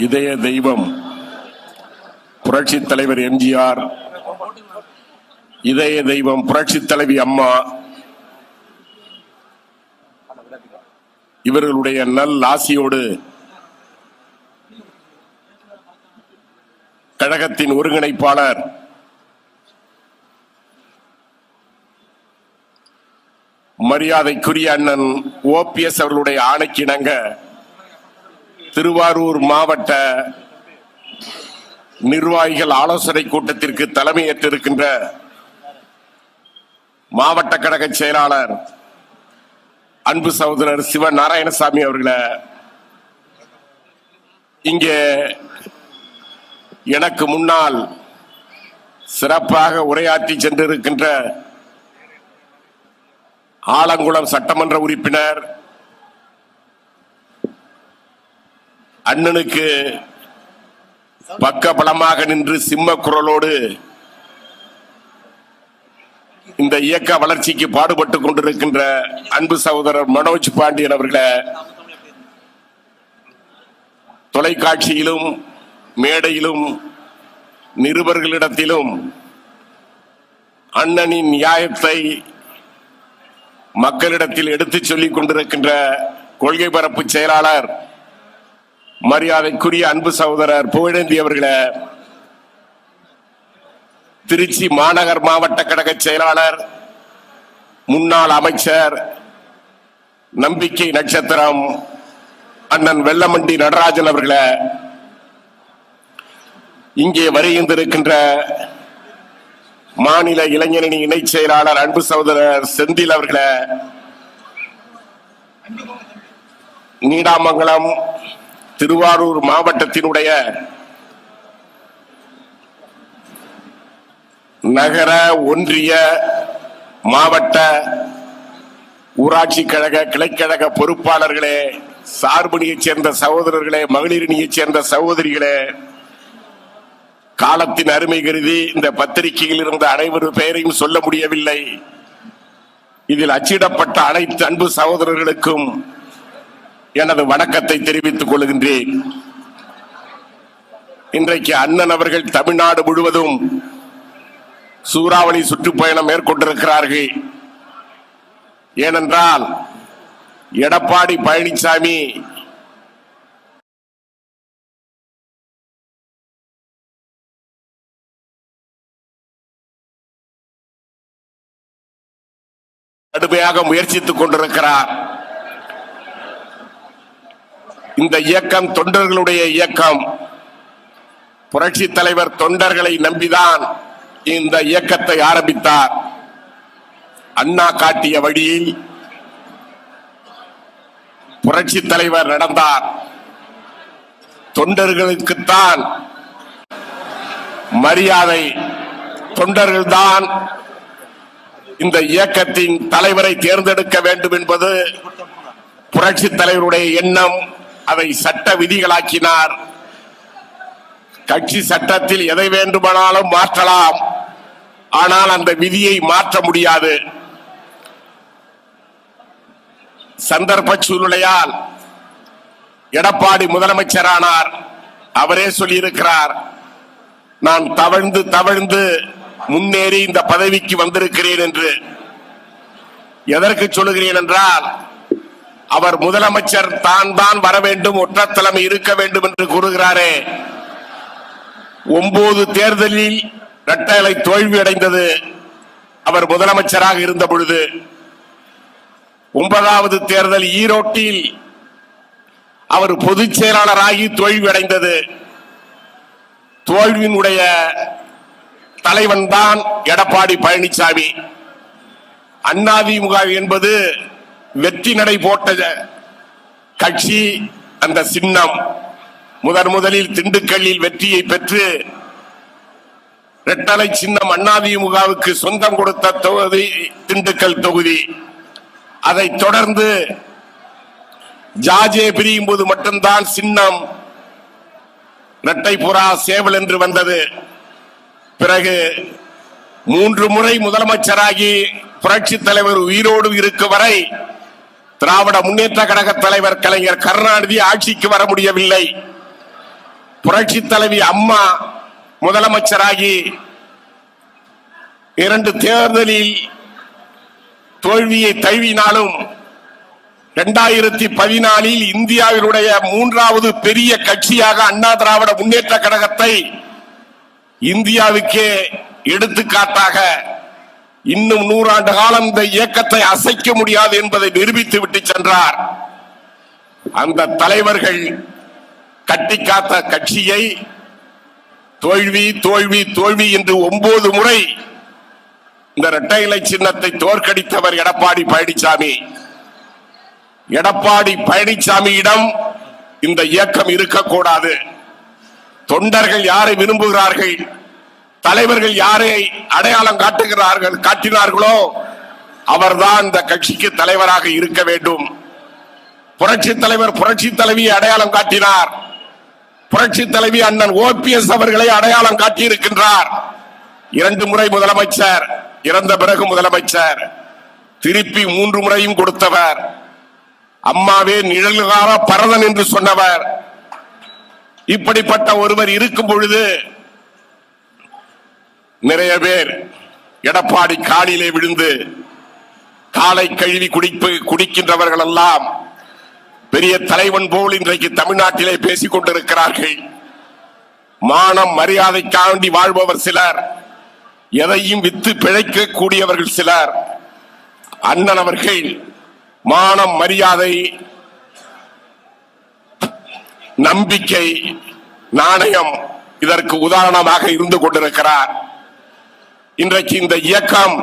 இதய தெய்வம் புரட்சி தலைவர் எம்ஜிஆர் இதய தெய்வம் புரட்சி தலைவி அம்மா இவர்களுடைய நல் ஆசியோடு கழகத்தின் ஒருங்கிணைப்பாளர் மரியாதைக்குரிய அண்ணன் ஓபிஎஸ் அவர்களுடைய ஆணைக்கிணங்க திருவாரூர் மாவட்ட நிர்வாகிகள் ஆலோசனை கூட்டத்திற்கு தலைமையேற்றிருக்கின்ற மாவட்ட கழக செயலாளர் அன்பு சகோதரர் சிவ நாராயணசாமி அவர்களை இங்கே எனக்கு முன்னால் சிறப்பாக உரையாற்றி சென்றிருக்கின்ற ஆலங்குளம் சட்டமன்ற உறுப்பினர் அண்ணனுக்கு பக்க பலமாக நின்று சிம்ம குரலோடு இந்த இயக்க வளர்ச்சிக்கு பாடுபட்டு கொண்டிருக்கின்ற அன்பு சகோதரர் மனோஜ் பாண்டியன் அவர்களை தொலைக்காட்சியிலும் மேடையிலும் நிருபர்களிடத்திலும் அண்ணனின் நியாயத்தை மக்களிடத்தில் எடுத்துச் சொல்லிக் கொண்டிருக்கின்ற கொள்கை பரப்பு செயலாளர் மரியாதைக்குரிய அன்பு சகோதரர் புகழேந்தி அவர்களை திருச்சி மாநகர் மாவட்ட கழக செயலாளர் முன்னாள் அமைச்சர் நம்பிக்கை நட்சத்திரம் அண்ணன் வெள்ளமண்டி நடராஜன் அவர்களை இங்கே வருகின்றிருக்கின்ற மாநில இளைஞரணி இணைச் செயலாளர் அன்பு சகோதரர் செந்தில் அவர்களை நீடாமங்கலம் திருவாரூர் மாவட்டத்தினுடைய நகர ஒன்றிய மாவட்ட ஊராட்சி கழக கிளைக்கழக பொறுப்பாளர்களே சார்பணியைச் சேர்ந்த சகோதரர்களே மகளிரணியைச் சேர்ந்த சகோதரிகளே காலத்தின் அருமை கருதி இந்த பத்திரிகையில் இருந்த அனைவரும் பெயரையும் சொல்ல முடியவில்லை. இதில் அச்சிடப்பட்ட அனைத்து அன்பு சகோதரர்களுக்கும் எனது வணக்கத்தை தெரிவித்துக் கொள்கின்றேன். இன்றைக்கு அண்ணன் அவர்கள் தமிழ்நாடு முழுவதும் சூறாவளி சுற்றுப்பயணம் மேற்கொண்டிருக்கிறார்கள். ஏனென்றால் எடப்பாடி பழனிசாமி கடுமையாக முயற்சித்துக் கொண்டிருக்கிறார். இந்த இயக்கம் தொண்டர்களுடைய இயக்கம். புரட்சி தலைவர் தொண்டர்களை நம்பிதான் இந்த இயக்கத்தை ஆரம்பித்தார். அண்ணா காட்டிய வழியில் புரட்சி தலைவர் நடந்தார். தொண்டர்களுக்குத்தான் மரியாதை. தொண்டர்கள்தான் இந்த இயக்கத்தின் தலைவரை தேர்ந்தெடுக்க வேண்டும் என்பது புரட்சி தலைவருடைய எண்ணம். அதை சட்ட விதிகளாக்கினார். கட்சி சட்டத்தில் எதை வேண்டுமானாலும் மாற்றலாம். ஆனால் அந்த விதியை மாற்ற முடியாது. சந்தர்ப்ப சூழ்நிலையால் எடப்பாடி முதலமைச்சரானார். அவரே சொல்லியிருக்கிறார் நான் தவழ்ந்து தவழ்ந்து முன்னேறி இந்த பதவிக்கு வந்திருக்கிறேன் என்று. எதற்கு சொல்லுகிறேன் என்றால் அவர் முதலமைச்சர் தான் தான் வர வேண்டும் ஒற்ற தலைமை இருக்க வேண்டும் என்று கூறுகிறாரே. ஒன்பது தேர்தலில் இரட்டை தோல்வி அடைந்தது அவர் முதலமைச்சராக இருந்த பொழுது. ஒன்பதாவது தேர்தல் ஈரோட்டில் அவர் பொதுச் செயலாளராகி தோல்வி அடைந்தது. தோல்வியினுடைய தலைவன் தான் எடப்பாடி பழனிசாமி அதிமுக என்பது வெற்றி நடை போட்ட கட்சி அந்த சின்னம். முதன் முதலில் திண்டுக்கல்லில் வெற்றியை பெற்று இரட்டலை சின்னம் அண்ணாதிமுகவுக்கு சொந்தம் கொடுத்த தொகுதி திண்டுக்கல் தொகுதி. அதைத் தொடர்ந்து ஜாஜே பிரியும் போது மட்டும்தான் சின்னம் இரட்டைபுறா சேவல் என்று வந்தது. பிறகு மூன்று முறை முதலமைச்சராகி புரட்சி தலைவர் உயிரோடு இருக்கும் வரை திராவிட முன்னேற்ற கழக தலைவர் கலைஞர் கருணாநிதி ஆட்சிக்கு வர முடியவில்லை. புரட்சி தலைவி அம்மா முதலமைச்சராகி இரண்டு தேர்தலில் தோல்வியை தழுவினாலும் இரண்டாயிரத்தி பதினாலில் இந்தியாவினுடைய மூன்றாவது பெரிய கட்சியாக அண்ணா திராவிட முன்னேற்ற கழகத்தை இந்தியாவுக்கே எடுத்துக்காட்டாக இன்னும் நூறாண்டு காலம் இந்த இயக்கத்தை அசைக்க முடியாது என்பதை நிரூபித்து விட்டு சென்றார். அந்த தலைவர்கள் கட்டி காத்த கட்சியை தோல்வி தோல்வி தோல்வி என்று ஒன்பது முறை இந்த இரட்டை இலை சின்னத்தை தோற்கடித்தவர் எடப்பாடி பழனிசாமி. எடப்பாடி பழனிசாமியிடம் இந்த இயக்கம் இருக்கக்கூடாது. தொண்டர்கள் யாரை விரும்புகிறார்கள்? தலைவர்கள் யாரை அடையாளம் காட்டுகிறார்கள் காட்டினார்களோ அவர்தான் இந்த கட்சிக்கு தலைவராக இருக்க வேண்டும். புரட்சி தலைவர் புரட்சி தலைவியை அடையாளம் காட்டினார். புரட்சி தலைவி அண்ணன் ஓபிஎஸ் அவர்களை அடையாளம் காட்டியிருக்கின்றார். இரண்டு முறை முதலமைச்சர் இறந்த பிறகு முதலமைச்சர் திருப்பி மூன்று முறையும் கொடுத்தவர். அம்மாவே நிழல்கார பரதன் என்று சொன்னவர். இப்படிப்பட்ட ஒருவர் இருக்கும் பொழுது நிறைய பேர் எடப்பாடி காலிலே விழுந்து காலை கழுவி குடிப்பு குடிக்கின்றவர்கள் எல்லாம் பெரிய தலைவன் போல் இன்றைக்கு தமிழ்நாட்டிலே பேசிக் கொண்டிருக்கிறார்கள். மானம் மரியாதைக்காண்டி வாழ்பவர் சிலர் எதையும் வித்து பிழைக்க கூடியவர்கள் சிலர். அண்ணன் அவர்கள் மானம் மரியாதை நம்பிக்கை நாணயம் இதற்கு உதாரணமாக இருந்து கொண்டிருக்கிறார். இன்றைக்கு இந்த இயக்கம்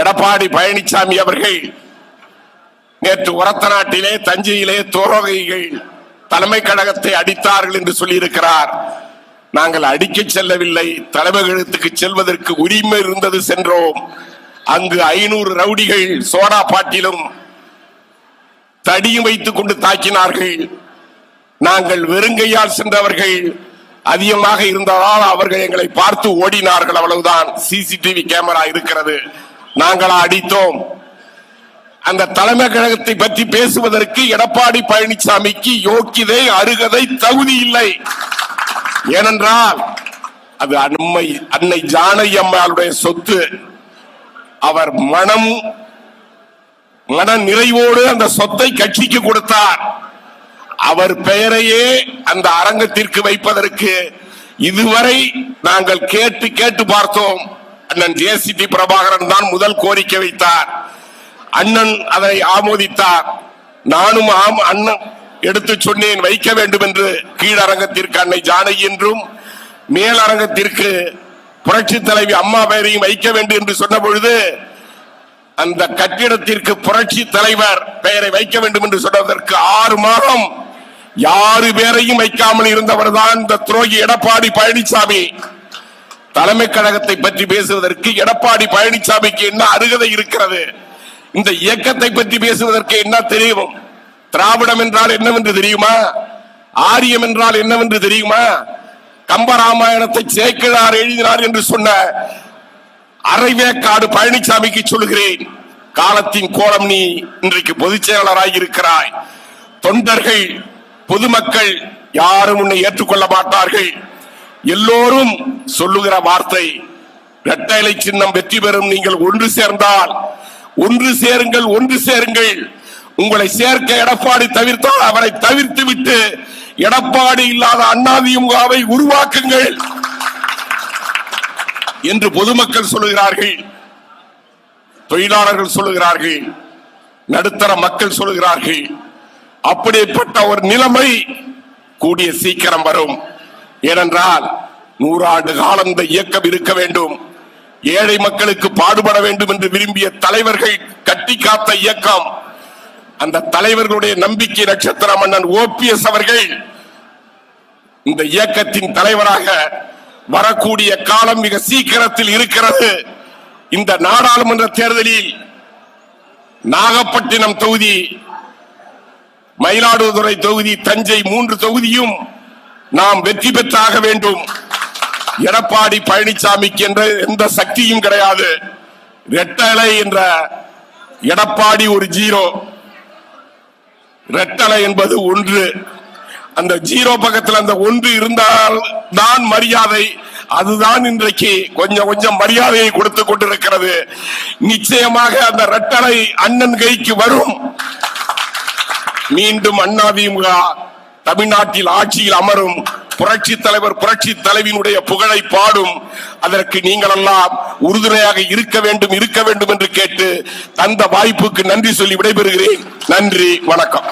எடப்பாடி பழனிசாமி அவர்கள் நேற்று உரத்த நாட்டிலே தஞ்சையிலே தோரகைகள் தலைமை கழகத்தை அடித்தார்கள் என்று சொல்லியிருக்கிறார். நாங்கள் அடிக்க செல்லவில்லை தலைமைக்கழகத்துக்கு செல்வதற்கு உரிமை இருந்தது சென்றோம். அங்கு ஐநூறு ரவுடிகள் சோடா பாட்டிலும் தடியும் வைத்துக் கொண்டு தாக்கினார்கள். நாங்கள் வெறுங்கையால் சென்றவர்கள் அதிகமாக இருந்ததால் அவர்கள் எங்களை பார்த்து ஓடினார்கள் அவ்வளவுதான். சிசிடிவி கேமரா இருக்கிறது. நாங்களா அடித்தோம். அந்த தலைமை கழகத்தை பற்றி பேசுவதற்கு எடப்பாடி பழனிசாமிக்கு யோக்கியதை அருகதை தகுதி இல்லை. ஏனென்றால் அது அண்மை அன்னை ஜானகி அம்மாளுடைய சொத்து. அவர் மனம் மன நிறைவோடு அந்த சொத்தை கட்சிக்கு கொடுத்தார். அவர் பெயரையே அந்த அரங்கத்திற்கு வைப்பதற்கு இதுவரை நாங்கள் கேட்டு கேட்டு பார்த்தோம். அண்ணன் ஜேசிபி பிரபாகரன் தான் முதல் கோரிக்கை வைத்தார். அண்ணன் அதை ஆமோதித்தார். நானும் ஆம் அண்ணன் எடுத்து சொன்னேன் வைக்க வேண்டும் என்று கீழரங்கத்திற்கு அன்னை ஜானகி என்றும் மேலரங்கத்திற்கு புரட்சி தலைவி அம்மா பெயரையும் வைக்க வேண்டும் என்று சொன்ன பொழுது அந்த கட்டிடத்திற்கு புரட்சி தலைவர் பெயரை வைக்க வேண்டும் என்று சொன்னதற்கு ஆறு மாதம் யாரு பேரையும் வைக்காமல் இருந்தவர் தான் இந்த துரோகி எடப்பாடி பழனிசாமி. தலைமை கழகத்தை பற்றி பேசுவதற்கு எடப்பாடி பழனிசாமிக்கு என்ன அருகதை இருக்கிறது? இந்த இயக்கத்தை பற்றி பேசுவதற்கு என்ன தெரியும்? திராவிடம் என்றால் என்னவென்று தெரியுமா? ஆரியம் என்றால் என்னவென்று தெரியுமா? கம்பராமாயணத்தை சேக்கிழார் எழுதினார் என்று சொன்ன அரைவேக்காடு பழனிசாமிக்கு சொல்லுகிறேன். காலத்தின் கோலம் நீ இன்றைக்கு பொதுச் செயலாளராக இருக்கிறாய் தொண்டர்கள் பொதுமக்கள் யாரும் உன்னை ஏற்றுக்கொள்ள மாட்டார்கள். எல்லோரும் சொல்லுகிற வார்த்தை இரட்டை சின்னம் வெற்றி பெறும் நீங்கள் ஒன்று சேர்ந்தால் ஒன்று சேருங்கள் ஒன்று சேருங்கள். உங்களை சேர்க்க எடப்பாடி தவிர்த்தால் அவரை தவிர்த்து விட்டு எடப்பாடி இல்லாத அண்ணாதிமுகவை உருவாக்குங்கள் என்று பொதுமக்கள் சொல்லுகிறார்கள். தொழிலாளர்கள் சொல்லுகிறார்கள். நடுத்தர மக்கள் சொல்லுகிறார்கள். அப்படிப்பட்ட ஒரு நிலைமை கூடிய சீக்கிரம் வரும். ஏனென்றால் நூறாண்டு காலம் இந்த இயக்கம் இருக்க வேண்டும். ஏழை மக்களுக்கு பாடுபட வேண்டும் என்று விரும்பிய தலைவர்கள் கட்டி காத்த இயக்கம். அந்த தலைவர்களுடைய நம்பிக்கை நட்சத்திர மன்னன் ஓபிஎஸ் அவர்கள் இந்த இயக்கத்தின் தலைவராக வரக்கூடிய காலம் மிக சீக்கிரத்தில் இருக்கிறது. இந்த நாடாளுமன்ற தேர்தலில் நாகப்பட்டினம் தொகுதி மயிலாடுதுறை தொகுதி தஞ்சை மூன்று தொகுதியும் நாம் வெற்றி பெற்றாக வேண்டும். எடப்பாடி பழனிசாமிக்கு என்ற எந்த சக்தியும் கிடையாது. ரெட்டலை என்ற எடப்பாடி ஒரு ஜீரோ. ரெட்டலை என்பது ஒன்று. அந்த ஜீரோ பக்கத்தில் அந்த ஒன்று இருந்தால் தான் மரியாதை. அதுதான் இன்றைக்கு கொஞ்சம் கொஞ்சம் மரியாதையை கொடுத்து கொண்டிருக்கிறது. நிச்சயமாக அந்த ரெட்டலை அண்ணன் கைக்கு வரும். மீண்டும் அண்ணாதிமுக தமிழ்நாட்டில் ஆட்சியில் அமரும் புரட்சி தலைவர் புரட்சி தலைவியினுடைய புகழை பாடும் அதற்கு நீங்கள் எல்லாம் உறுதுணையாக இருக்க வேண்டும் இருக்க வேண்டும் என்று கேட்டு தந்த வாய்ப்புக்கு நன்றி சொல்லி விடைபெறுகிறேன். நன்றி வணக்கம்.